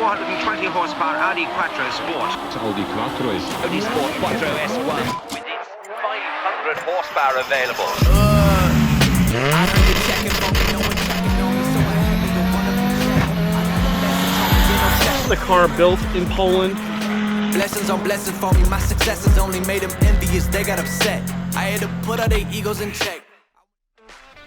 420 horsepower Audi Quattro Sport. Audi Quattro is Audi Sport Quattro S1 with its 500 horsepower available. the car built in Poland. Blessings on blessings for me. My successes only made them envious. They got upset. I had to put all their egos in check.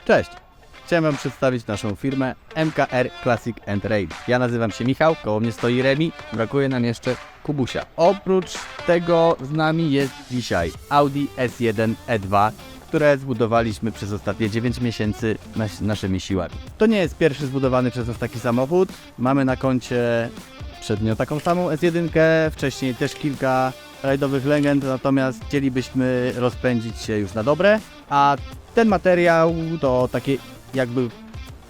Cześć! Chciałem Wam przedstawić naszą firmę MKR Classic and Rail. Ja nazywam się Michał, koło mnie stoi Remi, brakuje nam jeszcze Kubusia. Oprócz tego z nami jest dzisiaj Audi S1 E2, które zbudowaliśmy przez ostatnie 9 miesięcy nas naszymi siłami. To nie jest pierwszy zbudowany przez nas taki samochód. Mamy na koncie przednio taką samą S1, wcześniej też kilka rajdowych legend, natomiast chcielibyśmy rozpędzić się już na dobre, a ten materiał to takie jakby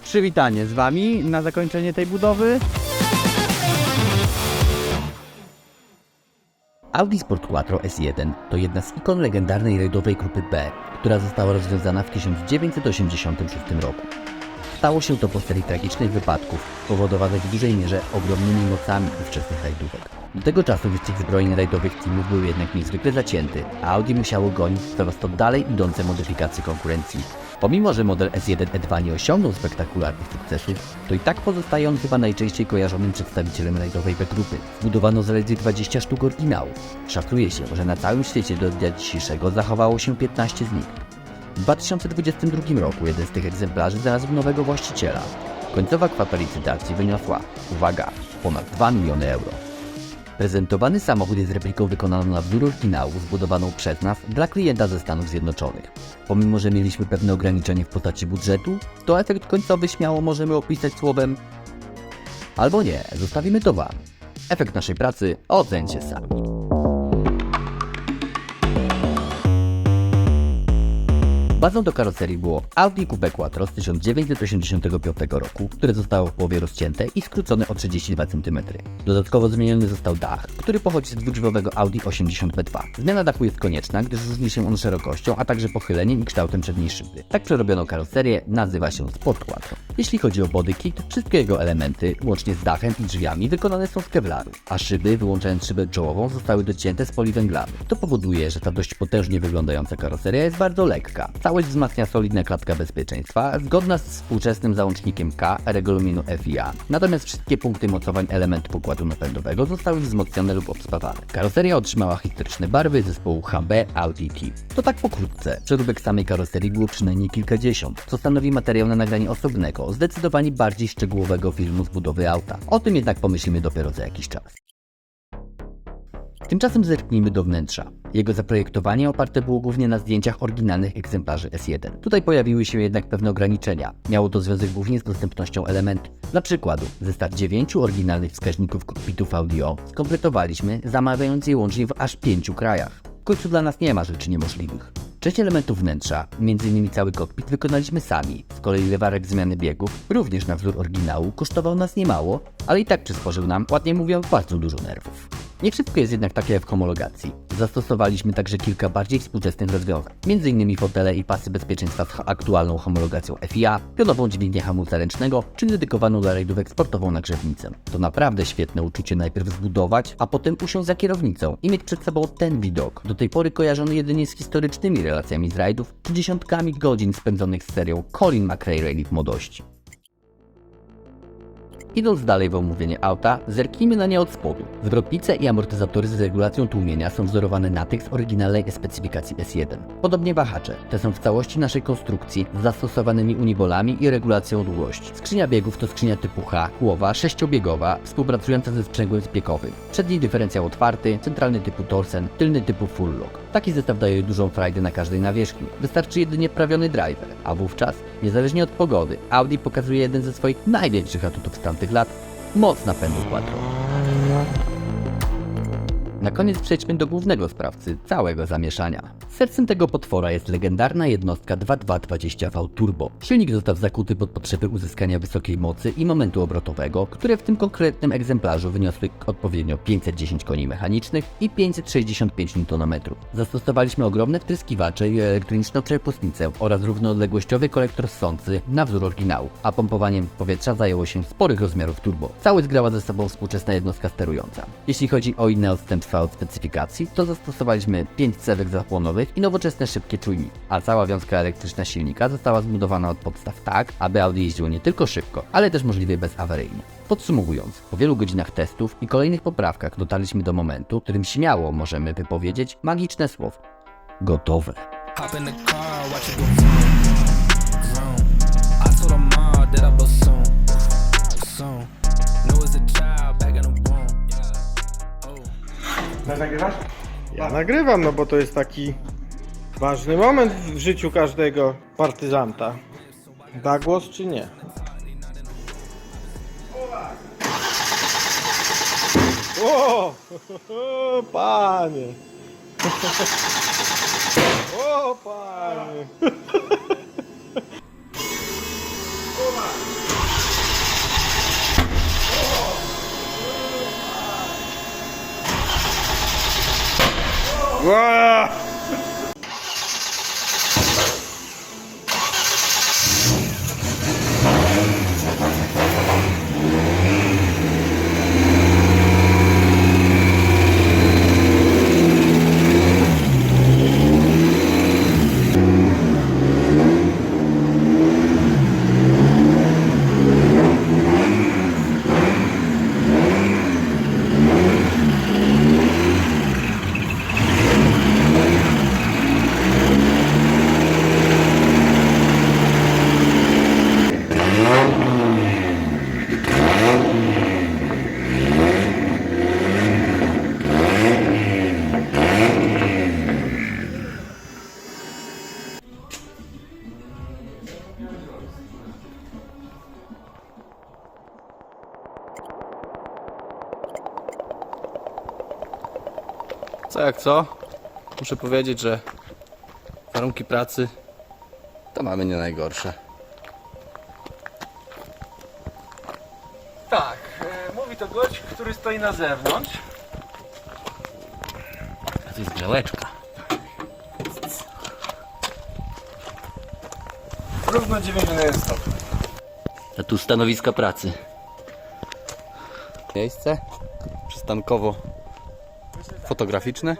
przywitanie z Wami na zakończenie tej budowy. Audi Sport Quattro S1 to jedna z ikon legendarnej rajdowej grupy B, która została rozwiązana w 1986 roku. Stało się to po serii tragicznych wypadków, spowodowanych w dużej mierze ogromnymi mocami ówczesnych rajdówek. Do tego czasu wyścig zbrojeń rajdowych teamów był jednak niezwykle zacięty, a Audi musiało gonić coraz to dalej idące modyfikacje konkurencji. Pomimo, że model S1 E2 nie osiągnął spektakularnych sukcesów, to i tak pozostaje on chyba najczęściej kojarzonym przedstawicielem rajdowej B grupy. Zbudowano zaledwie 20 sztuk oryginałów. Szacuje się, że na całym świecie do dnia dzisiejszego zachowało się 15 z nich. W 2022 roku jeden z tych egzemplarzy znalazł nowego właściciela. Końcowa kwota licytacji wyniosła, uwaga, ponad 2 miliony euro. Prezentowany samochód jest repliką wykonaną na wzór oryginału zbudowaną przez nas dla klienta ze Stanów Zjednoczonych. Pomimo, że mieliśmy pewne ograniczenie w postaci budżetu, to efekt końcowy śmiało możemy opisać słowem albo nie, zostawimy to Wam. Efekt naszej pracy ocencie sami. Bazą do karoserii było Audi Coupe Quattro z 1985 roku, które zostało w połowie rozcięte i skrócone o 32 cm. Dodatkowo zmieniony został dach, który pochodzi z dwudrzwiowego Audi 80B2. Zmiana dachu jest konieczna, gdyż różni się on szerokością, a także pochyleniem i kształtem przedniej szyby. Tak przerobioną karoserię nazywa się Sport Quattro. Jeśli chodzi o body kit, wszystkie jego elementy, łącznie z dachem i drzwiami, wykonane są z kevlaru, a szyby, wyłączając szybę czołową, zostały docięte z poliwęglawy. To powoduje, że ta dość potężnie wyglądająca karoseria jest bardzo lekka. Całość wzmacnia solidna klatka bezpieczeństwa, zgodna z współczesnym załącznikiem K regulaminu FIA. Natomiast wszystkie punkty mocowań elementu pokładu napędowego zostały wzmocnione lub obspawane. Karoseria otrzymała historyczne barwy zespołu HB Audi Team. To tak pokrótce. Przeróbek samej karoserii było przynajmniej kilkadziesiąt, co stanowi materiał na nagranie osobnego, zdecydowanie bardziej szczegółowego filmu z budowy auta. O tym jednak pomyślimy dopiero za jakiś czas. Tymczasem zerknijmy do wnętrza. Jego zaprojektowanie oparte było głównie na zdjęciach oryginalnych egzemplarzy S1. Tutaj pojawiły się jednak pewne ograniczenia. Miało to związek głównie z dostępnością elementów. Dla przykładu, zestaw 9 oryginalnych wskaźników kokpitów audio skompletowaliśmy, zamawiając je łącznie w aż 5 krajach. W końcu dla nas nie ma rzeczy niemożliwych. Część elementów wnętrza, m.in. cały kokpit, wykonaliśmy sami. Z kolei lewarek zmiany biegów, również na wzór oryginału, kosztował nas niemało, ale i tak przysporzył nam, ładnie mówiąc, bardzo dużo nerwów. Nie wszystko jest jednak takie w homologacji. Zastosowaliśmy także kilka bardziej współczesnych rozwiązań, m.in. fotele i pasy bezpieczeństwa z aktualną homologacją FIA, pionową dźwignię hamulca ręcznego, czy dedykowaną dla rajdówek sportową nagrzewnicę. To naprawdę świetne uczucie najpierw zbudować, a potem usiąść za kierownicą i mieć przed sobą ten widok, do tej pory kojarzony jedynie z historycznymi relacjami z rajdów, czy dziesiątkami godzin spędzonych z serią Colin McRae w młodości. Idąc dalej w omówienie auta, zerknijmy na nie od spodu. Zwrotnice i amortyzatory z regulacją tłumienia są wzorowane na tych z oryginalnej specyfikacji S1. Podobnie wahacze. Te są w całości naszej konstrukcji z zastosowanymi unibolami i regulacją długości. Skrzynia biegów to skrzynia typu H, kłowa, sześciobiegowa, współpracująca ze sprzęgłem spiekowym. Przedni dyferencjał otwarty, centralny typu torsen, tylny typu full lock. Taki zestaw daje dużą frajdę na każdej nawierzchni. Wystarczy jedynie prawiony driver, a wówczas, niezależnie od pogody, Audi pokazuje jeden ze swoich największych atutów z tamtych lat moc napędu quattro. Na koniec przejdźmy do głównego sprawcy całego zamieszania Sercem tego potwora jest legendarna jednostka 2220V Turbo. Silnik został zakuty pod potrzeby uzyskania wysokiej mocy i momentu obrotowego, które w tym konkretnym egzemplarzu wyniosły odpowiednio 510 koni mechanicznych i 565 Nm. Zastosowaliśmy ogromne wtryskiwacze i elektroniczną przepustnicę oraz równoodległościowy kolektor sący na wzór oryginału, a pompowaniem powietrza zajęło się sporych rozmiarów turbo. Całość zgrała ze sobą współczesna jednostka sterująca. Jeśli chodzi o inne odstępstwa od specyfikacji, to zastosowaliśmy 5 cewek zapłonowych i nowoczesne szybkie czujniki, a cała wiązka elektryczna silnika została zbudowana od podstaw tak, aby Audi jeździło nie tylko szybko, ale też możliwie bezawaryjnie. Podsumowując, po wielu godzinach testów i kolejnych poprawkach dotarliśmy do momentu, w którym śmiało możemy wypowiedzieć magiczne słowo. Gotowe. Womb. Ja nagrywam, no bo to jest taki ważny moment w życiu każdego partyzanta. Da głos czy nie? O, panie. O, panie. Ła! Co jak co? Muszę powiedzieć, że warunki pracy to mamy nie najgorsze. Tak, e, mówi to gość, który stoi na zewnątrz. To jest grzałeczka. Równo 91 stopni. A tu stanowiska pracy. Miejsce przystankowo fotograficzne.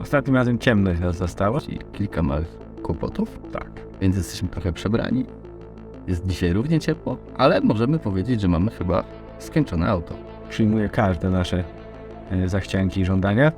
Ostatnim razem ciemność nas zastała. i kilka małych kłopotów, Tak. więc jesteśmy trochę przebrani. Jest dzisiaj równie ciepło, ale możemy powiedzieć, że mamy chyba skończone auto. Przyjmuję każde nasze e, zachcianki i żądania.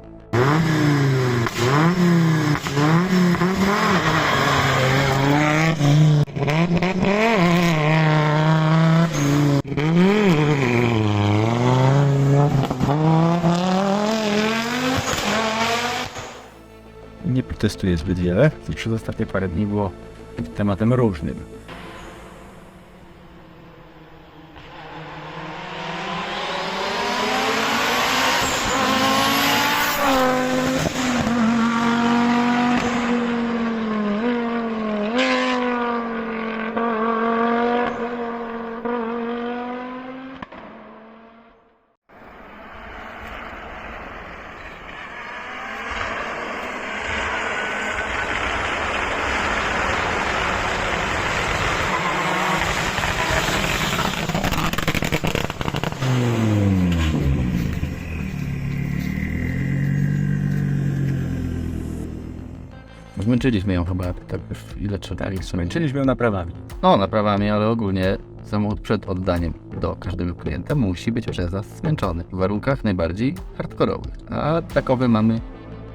Protestuję zbyt wiele. To przez ostatnie parę dni było tematem różnym. Zmęczyliśmy ją chyba, tak już ile trzeba tak, Zmęczyliśmy ją naprawami. No, naprawami, ale ogólnie samochód przed oddaniem do każdego klienta musi być przez nas zmęczony w warunkach najbardziej hardkorowych. A takowe mamy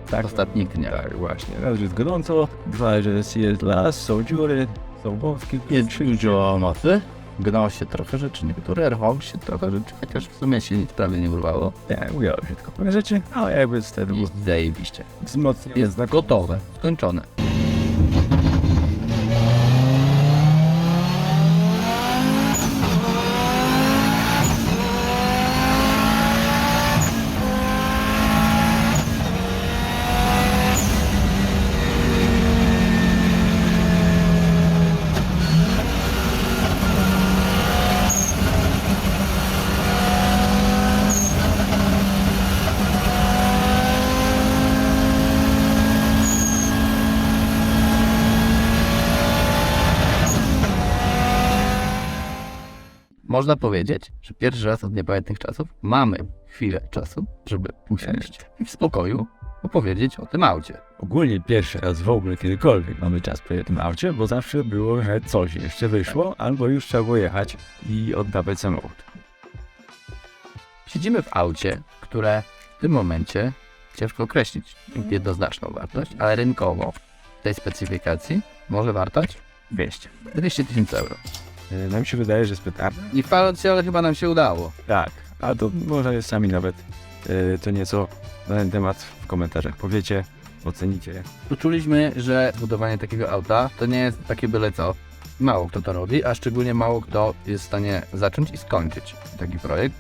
w ostatnich dniach. Tak, właśnie. Raz, że jest gorąco, dwa, że jest, jest las, są dziury, są wąskie. Jest dużo nocy. Gnało się trochę rzeczy, niektóre rwało się trochę rzeczy, chociaż w sumie się nic prawie nie urwało. Tak, udało się tylko pewne rzeczy, ale jakby wtedy było zajebiście. wzmocnione. Jest gotowe, skończone. Można powiedzieć, że pierwszy raz od niepamiętnych czasów mamy chwilę czasu, żeby usiąść i w spokoju opowiedzieć o tym aucie. Ogólnie pierwszy raz w ogóle kiedykolwiek mamy czas po jednym aucie, bo zawsze było, że coś jeszcze wyszło, albo już trzeba było jechać i oddawać samochód. Siedzimy w aucie, które w tym momencie ciężko określić jednoznaczną wartość, ale rynkowo w tej specyfikacji może wartość 200. 200 tysięcy euro. E, Nam się wydaje, że jest pytanie. Nie chwaląc się, ale chyba nam się udało. Tak, a to może sami nawet e, to nieco na ten temat w komentarzach powiecie, ocenicie. Poczuliśmy, że budowanie takiego auta to nie jest takie byle co. Mało kto to robi, a szczególnie mało kto jest w stanie zacząć i skończyć taki projekt.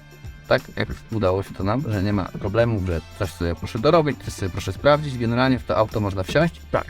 Tak jak udało się to nam, że nie ma problemu, że coś sobie proszę dorobić, coś sobie proszę sprawdzić. Generalnie w to auto można wsiąść. Tak.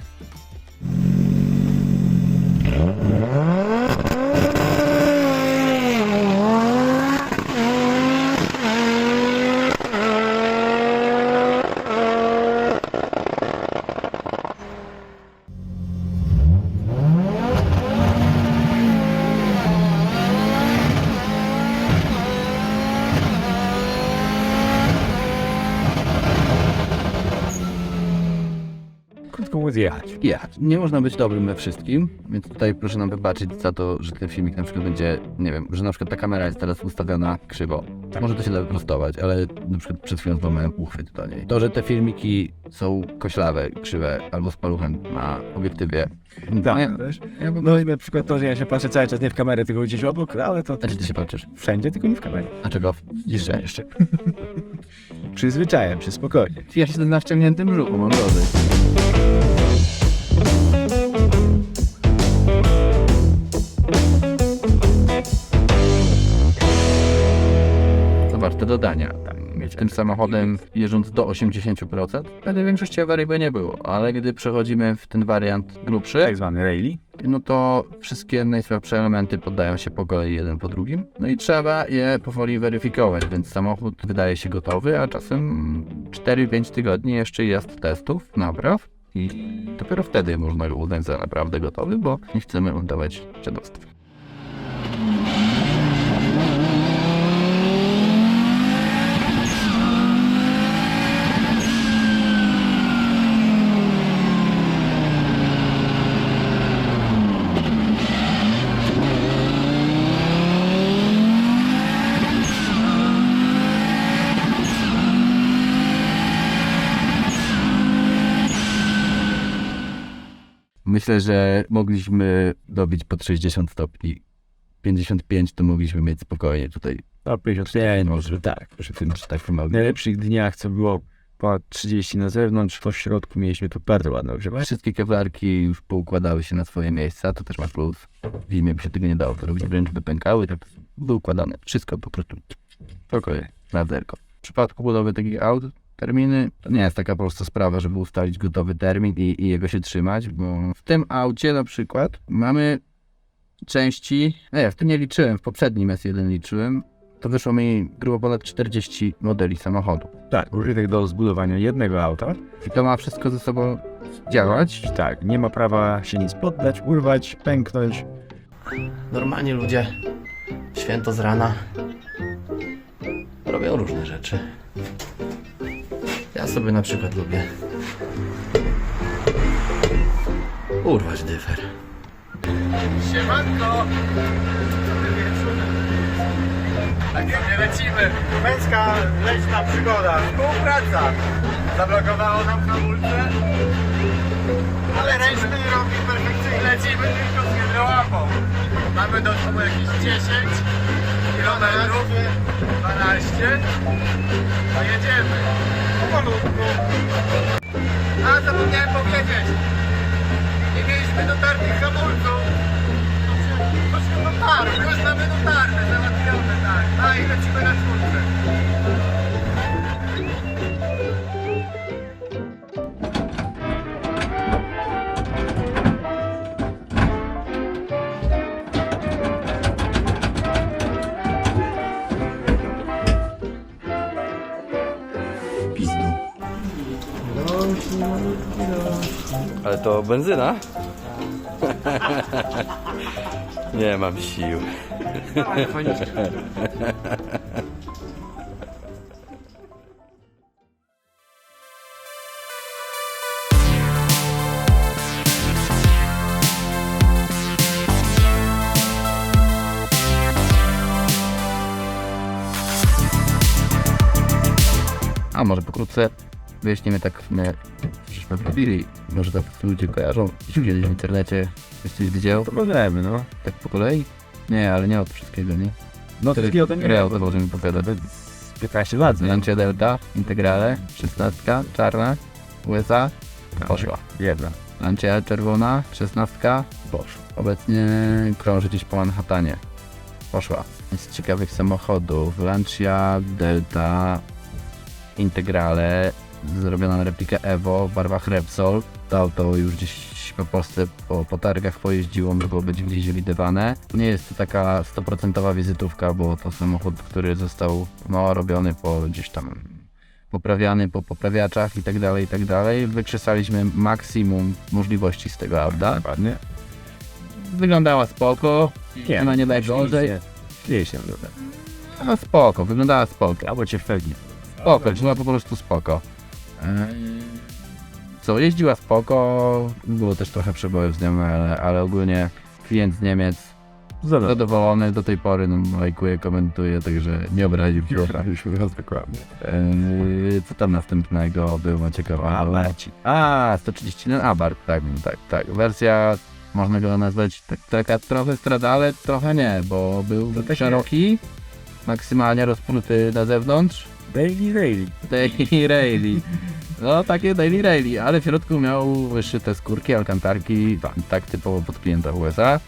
Krótko mówiąc jechać. jechać. Nie można być dobrym we wszystkim, więc tutaj proszę nam wybaczyć za to, że ten filmik na przykład będzie, nie wiem, że na przykład ta kamera jest teraz ustawiona krzywo. Może to się da wyprostować, ale na przykład przed chwilą złamałem uchwyt do niej. To, że te filmiki są koślawe, krzywe albo z paluchem na obiektywie. Tak, ja, wiesz? ja bym... No i na przykład to, że ja się patrzę cały czas nie w kamerę, tylko gdzieś obok, ale to A gdzie ty się patrzysz? wszędzie, tylko nie w kamerę. A czego? Jeszcze. Jeszcze. Przyzwyczajam się, spokojnie. Ja się na wciągniętym brzuchu, mam drodzy. Te dodania. Tym samochodem jeżdżąc do 80%, wtedy większości awarii by nie było, ale gdy przechodzimy w ten wariant grubszy, Tak zwany rally. no to wszystkie najsłabsze elementy poddają się po kolei jeden po drugim. No i trzeba je powoli weryfikować, więc samochód wydaje się gotowy, a czasem 4-5 tygodni jeszcze jest testów, napraw i dopiero wtedy można go uznać za naprawdę gotowy, bo nie chcemy oddawać dziadostwa. Myślę, że mogliśmy dobić pod 60 stopni. 55 to mogliśmy mieć spokojnie tutaj. No 55 może tak. Przy tym, że tak pomogli. W najlepszych dniach, co było ponad 30 na zewnątrz, to w środku mieliśmy tu bardzo ładne ogrzewanie. Wszystkie kewlarki już poukładały się na swoje miejsca, to też ma plus. W zimie by się tego nie dało zrobić, wręcz by pękały, tak były układane. Wszystko po prostu spokojnie, na zerko. W przypadku budowy takich aut, terminy, to nie jest taka prosta sprawa, żeby ustalić gotowy termin i, i jego się trzymać, bo w tym aucie na przykład mamy części, nie, w tym nie liczyłem, w poprzednim S1 liczyłem, to wyszło mi grubo ponad 40 modeli samochodu. Tak, użytych do zbudowania jednego auta. I to ma wszystko ze sobą działać. Tak, nie ma prawa się nic poddać, urwać, pęknąć. Normalnie ludzie święto z rana robią różne rzeczy. Ja sobie na przykład lubię urwać dyfer. Siemanko! Tak nie lecimy. Męska leśna przygoda. Współpraca. Zablokowało nam hamulce. Ale ręczny robi perfekcyjnie. Lecimy tylko z hydrołapą. Mamy do sobą jakieś 10 kilometrów. 12. A jedziemy. Powolutku. A zapomniałem powiedzieć. Nie mieliśmy dotartych hamulców. Już dotarły, już mamy dotarne, załatwione, tak. A i lecimy na czwórce. Ale to benzyna? Nie mam sił. A może pokrótce wyjaśnimy tak w żeśmy robili. Może tak ludzie kojarzą. Gdzieś kiedyś w internecie coś widział. To możemy, no. Tak po kolei? Nie, ale nie od wszystkiego, nie? No to takiego to nie Real, to możemy powiadać. 15 lat, nie? Lancia Delta, Integrale, 16, czarna, USA, poszła. Jedna. Lancia czerwona, 16, Poszło. obecnie krąży gdzieś po Manhattanie. Poszła. Z ciekawych samochodów, Lancia Delta, Integrale, zrobiona na replikę Evo w barwach Repsol. To auto już gdzieś po Polsce po, po targach pojeździło, mogło być gdzieś widywane. Nie jest to taka 100% wizytówka, bo to samochód, który został no, robiony po gdzieś tam poprawiany po poprawiaczach i tak dalej, i tak dalej. Wykrzesaliśmy maksimum możliwości z tego auta. Dokładnie. Wyglądała spoko, ona nie najgorzej. Śmieje się, dobra. No spoko, wyglądała spoko. Albo cię wpewni. Spoko, była po prostu spoko. Co, jeździła spoko, było też trochę przeboju z nią, ale, ale ogólnie klient z Niemiec Zadowolony. zadowolony do tej pory, no lajkuje, komentuje, także nie obraził się. Poprawiliśmy was dokładnie. Eee, co tam następnego było ciekawe? A, leci. A, 131 Abarth, tak, tak, tak. Wersja, można go nazwać tak, taka trochę stradale, trochę nie, bo był tak szeroki, maksymalnie rozpruty na zewnątrz, Daily Daily. Daily Rally. No takie Daily Rally, ale w środku miał wyszyte skórki, alkantarki, tak, tak typowo pod klienta USA.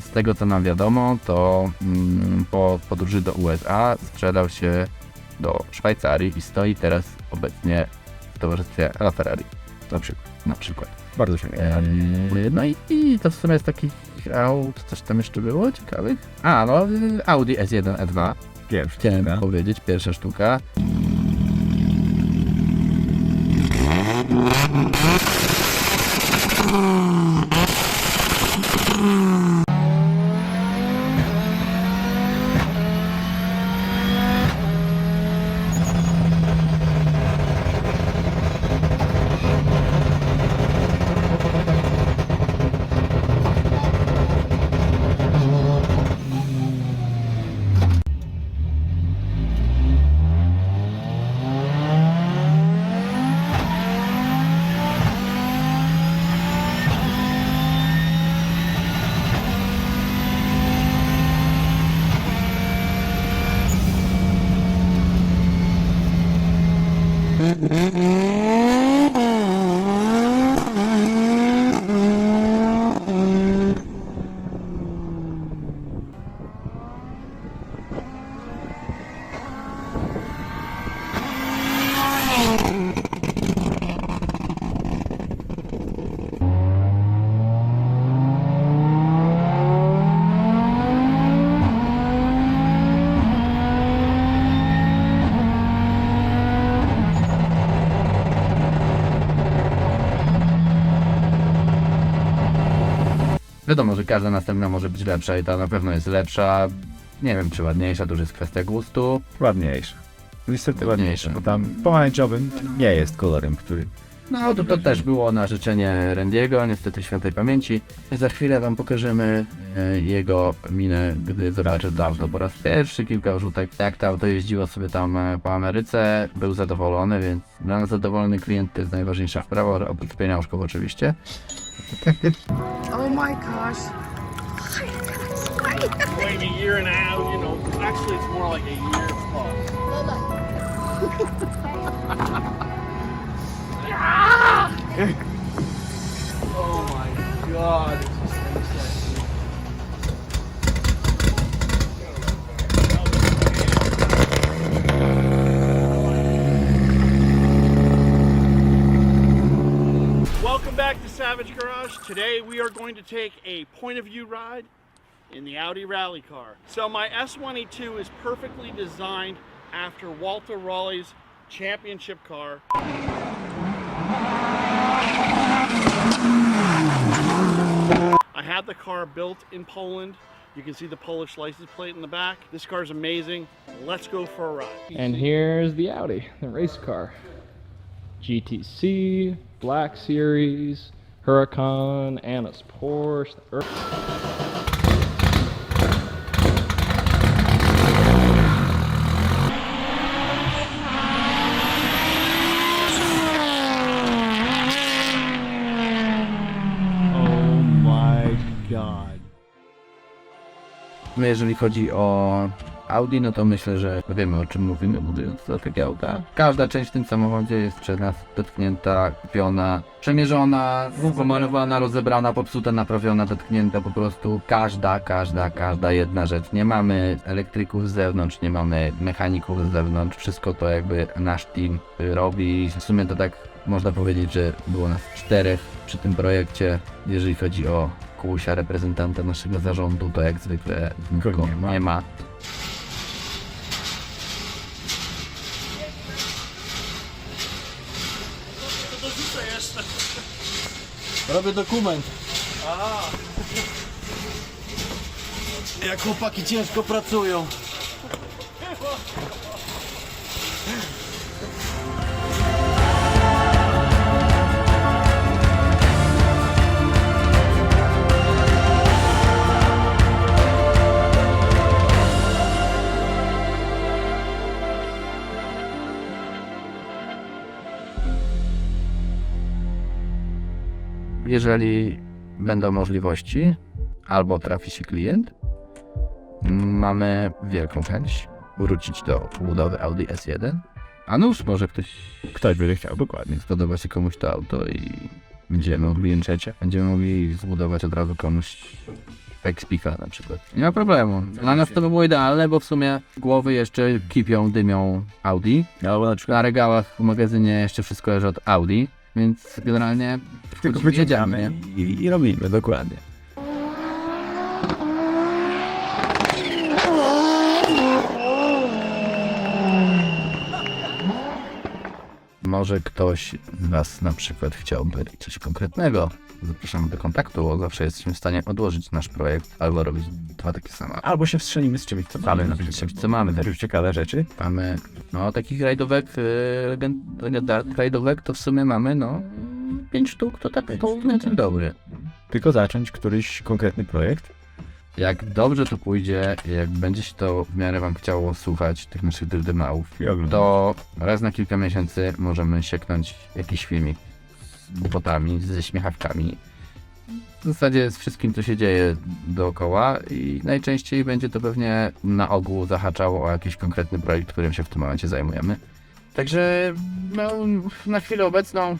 Z tego co nam wiadomo, to mm, po podróży do USA sprzedał się do Szwajcarii i stoi teraz obecnie w towarzystwie La Ferrari. Na przykład. Na przykład. Bardzo się Eee, No i, i to w sumie z takich aut, coś tam jeszcze było ciekawych? A, no Audi S1, E2. Pierwszy. Chciałem tak? powiedzieć, pierwsza sztuka. Wiadomo, że każda następna może być lepsza i ta na pewno jest lepsza. Nie wiem, czy ładniejsza, to już jest kwestia gustu. Ładniejsze. Niestety Ładniejsze. bo tam pomarańczowym nie jest kolorem, który... No to, to też było na życzenie Randiego, niestety świętej pamięci. Za chwilę wam pokażemy e, jego minę, gdy zobaczy to auto po raz pierwszy, kilka rzutek. Jak to auto jeździło sobie tam e, po Ameryce, był zadowolony, więc dla nas zadowolony klient to jest najważniejsza sprawa, oprócz pieniążków oczywiście. Oh my gosh. Waiting a year and a half, you know. Actually, it's more like a year plus. We are going to take a point of view ride in the Audi rally car. So my S1E2 is perfectly designed after Walter Raleigh's championship car. I had the car built in Poland. You can see the Polish license plate in the back. This car is amazing. Let's go for a ride. And here's the Audi, the race car. GTC, Black Series, Huracan, Anna's Porsche. the Ur- Oh my god. No jeżeli chodzi o Audi, no to myślę, że wiemy o czym mówimy, budując to takie auta. Każda część w tym samochodzie jest przez nas dotknięta, kupiona, przemierzona, pomalowana, rozebrana, popsuta, naprawiona, dotknięta, po prostu każda, każda, każda jedna rzecz. Nie mamy elektryków z zewnątrz, nie mamy mechaników z zewnątrz, wszystko to jakby nasz team robi. W sumie to tak można powiedzieć, że było nas czterech przy tym projekcie, jeżeli chodzi o Kubusia, reprezentanta naszego zarządu, to jak zwykle nikogo nie ma. nie ma. Robię dokument. Jak chłopaki ciężko pracują. Jeżeli będą możliwości, albo trafi się klient, mamy wielką chęć wrócić do budowy Audi S1. A nuż, może ktoś Ktoś by chciał, dokładnie. spodoba się komuś to auto i będziemy mogli, będziemy mogli zbudować od razu komuś Expika na przykład. Nie ma problemu. Dla nas to by było idealne, bo w sumie głowy jeszcze kipią, dymią Audi. Albo na przykład Na regałach w magazynie jeszcze wszystko leży od Audi, więc generalnie tylko jedziemy, wyciągamy nie? i, i robimy, dokładnie. Może ktoś z Was na przykład chciałby coś konkretnego. Zapraszamy do kontaktu, bo zawsze jesteśmy w stanie odłożyć nasz projekt albo robić dwa takie same. Albo się wstrzelimy z czymś, co mamy. Na Z czymś, co mamy. Też ciekawe rzeczy. Mamy, no takich rajdówek, yy, rajdówek to w sumie mamy, no, pięć sztuk, to tak, to na dzień dobry. Tylko zacząć któryś konkretny projekt. Jak dobrze to pójdzie, jak będzie się to w miarę Wam chciało słuchać tych naszych oglądać. to raz na kilka miesięcy możemy sieknąć jakiś filmik botami, ze śmiechawkami. W zasadzie z wszystkim, co się dzieje dookoła i najczęściej będzie to pewnie na ogół zahaczało o jakiś konkretny projekt, którym się w tym momencie zajmujemy. Także no, na chwilę obecną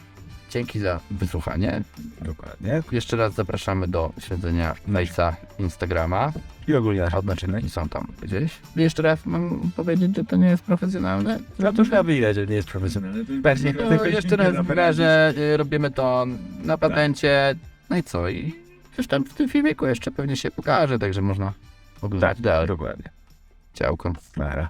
dzięki za wysłuchanie. Dokładnie. Jeszcze raz zapraszamy do śledzenia Face'a, Instagrama. I ogólnie nasze i są tam gdzieś. Jeszcze raz mam powiedzieć, że to nie jest profesjonalne. No to już chyba widać, że nie jest profesjonalny. Pewnie No, jeszcze raz wyrażę, y, robimy to na patencie. No i co? I tam w tym filmiku jeszcze pewnie się pokaże, także można oglądać dalej. Dokładnie. Ciałko. Nara.